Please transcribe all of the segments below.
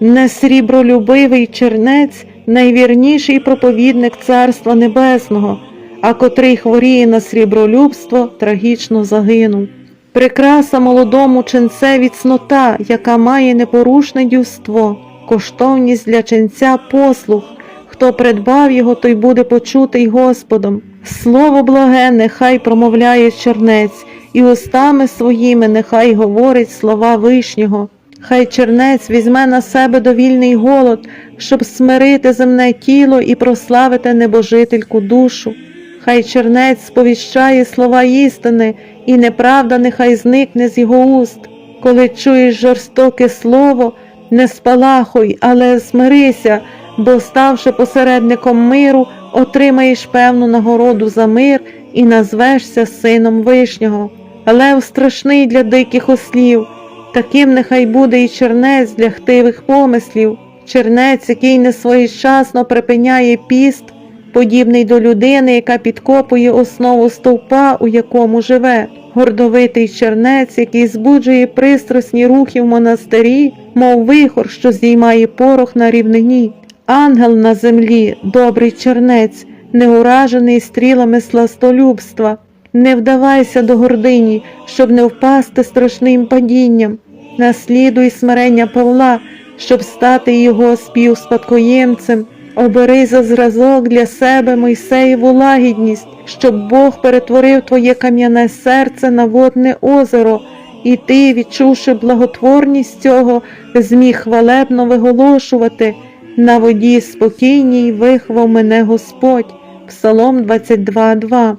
Не срібролюбивий чернець найвірніший проповідник Царства Небесного, а котрий хворіє на срібролюбство, трагічно загинув. Прикраса молодому ченцеві цнота, яка має непорушне дівство, коштовність для ченця послух. Хто придбав його, той буде почутий Господом. Слово благе нехай промовляє чернець, і устами своїми нехай говорить слова вишнього. Хай чернець візьме на себе довільний голод, щоб смирити земне тіло і прославити небожительку душу. Хай чернець сповіщає слова істини, і неправда нехай зникне з його уст. Коли чуєш жорстоке слово, не спалахуй, але смирися, бо, ставши посередником миру, отримаєш певну нагороду за мир і назвешся сином вишнього. Лев страшний для диких ослів, таким нехай буде і чернець для хтивих помислів, чернець, який несвоєчасно припиняє піст, подібний до людини, яка підкопує основу стовпа, у якому живе. Гордовитий чернець, який збуджує пристрасні рухи в монастирі, мов вихор, що здіймає порох на рівнині. Ангел на землі, добрий чернець, неуражений стрілами сластолюбства. Не вдавайся до гордині, щоб не впасти страшним падінням. Наслідуй смирення Павла, щоб стати його співспадкоємцем. Обери за зразок для себе Мойсеєву лагідність, щоб Бог перетворив твоє кам'яне серце на водне озеро, і ти, відчувши благотворність цього, зміг хвалебно виголошувати на воді спокійній вихвав мене Господь. Псалом 22.2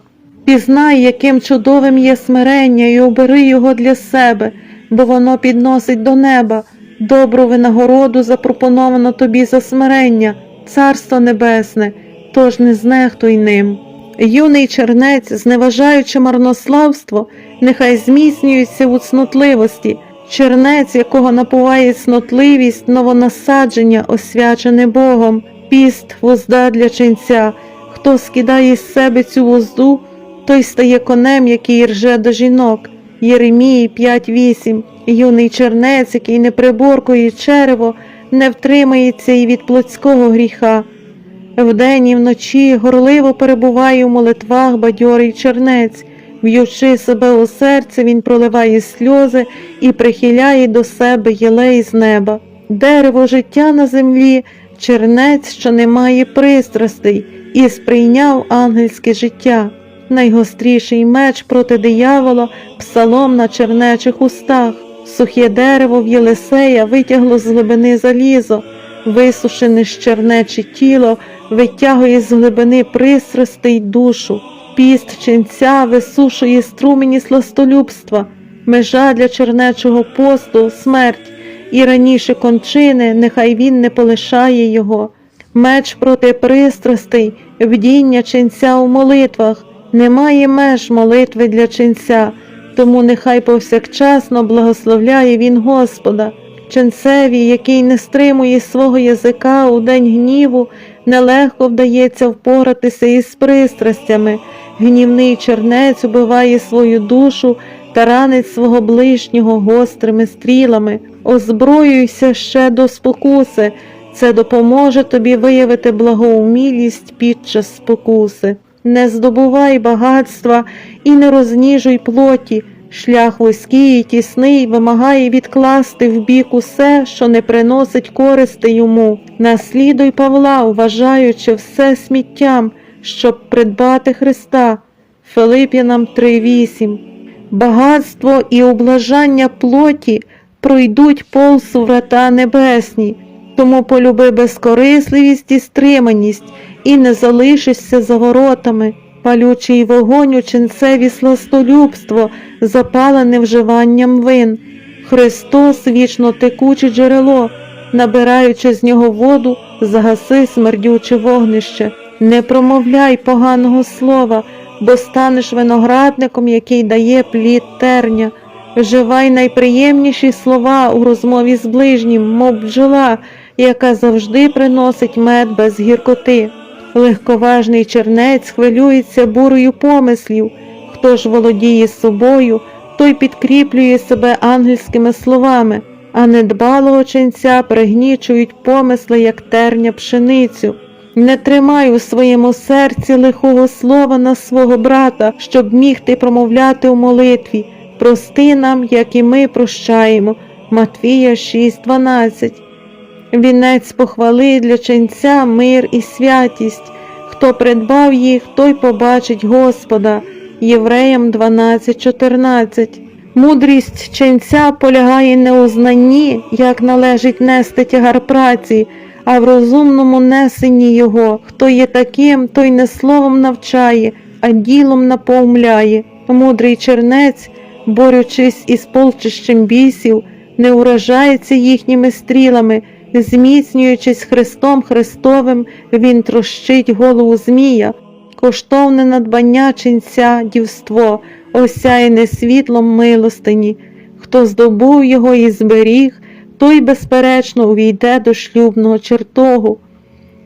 Пізнай, яким чудовим є смирення, і обери його для себе, бо воно підносить до неба. Добру винагороду запропоновано тобі за смирення, Царство Небесне, тож не знехтуй ним. Юний чернець, зневажаючи марнославство, нехай зміцнюється у цнотливості, чернець, якого напуває цнотливість, новонасадження, освячене Богом, піст, возда для ченця. Хто скидає з себе цю возду, той стає конем, який рже до жінок. Єремії 5.8 Юний чернець, який не приборкує черево, не втримається і від плотського гріха. Вдень і вночі горливо перебуває у молитвах бадьорий чернець, в'ючи себе у серце, він проливає сльози і прихиляє до себе єлей з неба. Дерево життя на землі, чернець, що не має пристрастей, і сприйняв ангельське життя. Найгостріший меч проти диявола, псалом на чернечих устах. Сухе дерево в Єлисея витягло з глибини залізо, висушене щернече тіло, витягує з глибини пристрасти й душу, піст ченця висушує струмені сластолюбства, межа для чернечого посту, смерть, і раніше кончини, нехай він не полишає його. Меч проти пристрастей, вдіння ченця у молитвах, немає меж молитви для ченця, тому нехай повсякчасно благословляє він Господа. Ченцеві, який не стримує свого язика у день гніву, нелегко вдається впоратися із пристрастями. Гнівний чернець убиває свою душу та ранить свого ближнього гострими стрілами. Озброюйся ще до спокуси, це допоможе тобі виявити благоумілість під час спокуси. Не здобувай багатства і не розніжуй плоті. Шлях вузький і тісний вимагає відкласти в бік усе, що не приносить користи йому. Наслідуй Павла, вважаючи все сміттям, щоб придбати Христа. Филип'янам 3.8 Багатство і облажання плоті пройдуть повз у врата небесні, тому полюби безкорисливість і стриманість, і не залишишся за воротами. Палючий вогонь у ченцеві сластолюбство, запалене вживанням вин. Христос вічно текуче джерело, набираючи з нього воду, загаси смердюче вогнище. Не промовляй поганого слова, бо станеш виноградником, який дає плід терня. Вживай найприємніші слова у розмові з ближнім, мов бджола, яка завжди приносить мед без гіркоти. Легковажний чернець хвилюється бурою помислів. Хто ж володіє собою, той підкріплює себе ангельськими словами, а недбалого ченця пригнічують помисли, як терня пшеницю. Не тримай у своєму серці лихого слова на свого брата, щоб міг ти промовляти у молитві. Прости нам, як і ми прощаємо. Матвія 6.12 Вінець похвали для ченця мир і святість. Хто придбав їх, той побачить Господа. Євреям 12.14 Мудрість ченця полягає не у знанні, як належить нести тягар праці, а в розумному несенні його. Хто є таким, той не словом навчає, а ділом наповмляє. Мудрий чернець, борючись із полчищем бісів, не уражається їхніми стрілами, зміцнюючись Христом Христовим, він трощить голову Змія, коштовне надбання ченця дівство, осяяне світлом милостині. Хто здобув його і зберіг, той, безперечно, увійде до шлюбного чертогу.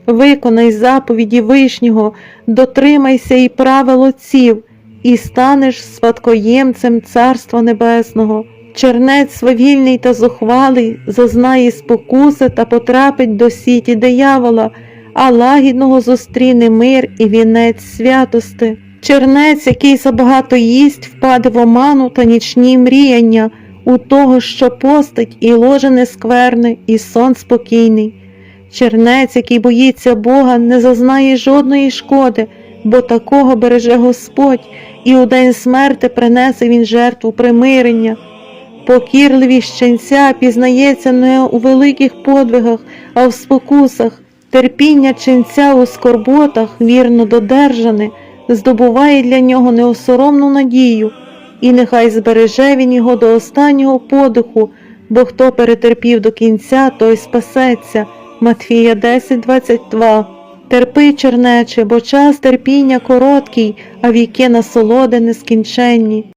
Виконай заповіді Вишнього, дотримайся і правил отців, і станеш спадкоємцем Царства Небесного. Чернець свавільний та зухвалий зазнає спокуси та потрапить до сіті диявола, а лагідного зустріне мир і вінець святости. Чернець, який забагато їсть, впаде в оману та нічні мріяння, у того, що постить, і ложе нескверне, і сон спокійний. Чернець, який боїться Бога, не зазнає жодної шкоди, бо такого береже Господь, і у день смерти принесе він жертву примирення. Покірливість ченця пізнається не у великих подвигах, а в спокусах. Терпіння ченця у скорботах, вірно додержане, здобуває для нього неосоромну надію, і нехай збереже він його до останнього подиху, бо хто перетерпів до кінця, той спасеться. Матфія 10.22 Терпи, чернече, бо час терпіння короткий, а віки насолоди нескінченні.